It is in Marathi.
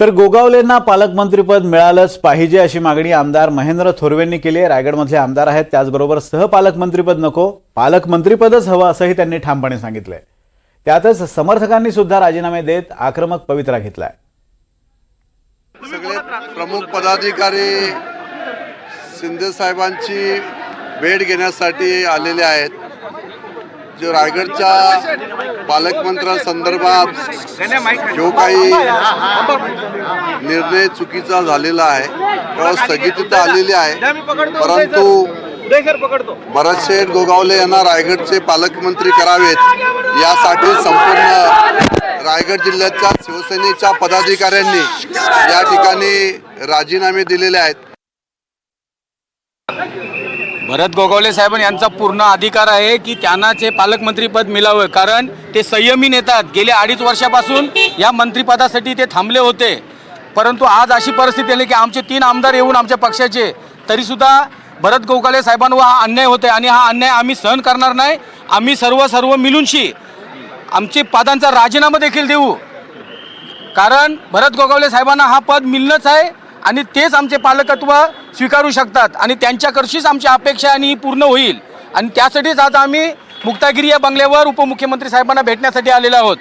तर गोगावलेंना पालकमंत्रीपद मिळालंच पाहिजे अशी मागणी आमदार महेंद्र थोरवेंनी केली आहे. रायगडमधले आमदार आहेत. त्याचबरोबर सहपालकमंत्रीपद नको पालकमंत्रीपदच हवं असंही त्यांनी ठामपणे सांगितलंय. त्यातच समर्थकांनी सुद्धा राजीनामे देत आक्रमक पवित्रा घेतलाय. सगळे प्रमुख पदाधिकारी शिंदे साहेबांची भेट घेण्यासाठी आलेले आहेत. जो रायगडच्या पालकमंत्र्यांसंदर्भात जो काही निर्णय चुकीचा झालेला आहे किंवा स्थगितीता आलेली आहे परंतु भरतशेठ गोगावले यांना रायगडचे पालकमंत्री करावेत यासाठी संपूर्ण रायगड जिल्ह्याच्या शिवसेनेच्या पदाधिकाऱ्यांनी या ठिकाणी राजीनामे दिलेले आहेत. भरत गोगावले साहेब यांचा पूर्ण अधिकार आहे की त्यांना ते पालकमंत्रीपद मिळावं कारण ते संयमी नेतात गेल्या अडीच वर्षापासून या मंत्रिपदासाठी ते थांबले होते. परंतु आज अशी परिस्थिती आली की आमचे तीन आमदार येऊन आमच्या पक्षाचे तरीसुद्धा भरत गोगावले साहेबांवर हा अन्याय होते आणि हा अन्याय आम्ही सहन करणार नाही. आम्ही सर्व सर्व मिळूनशी आमचे पदांचा राजीनामा देखील देऊ. कारण भरत गोगावले साहेबांना हा पद मिळणंच आहे. आणि तेच आमचे पालकत्व स्वीकारू शकतात. आणि त्यांच्याकडशीच आमची अपेक्षा आणि ही पूर्ण होईल. आणि त्यासाठीच आज आम्ही मुक्तागिरी या बंगल्यावर उपमुख्यमंत्री साहेबांना भेटण्यासाठी आलेलो आहोत.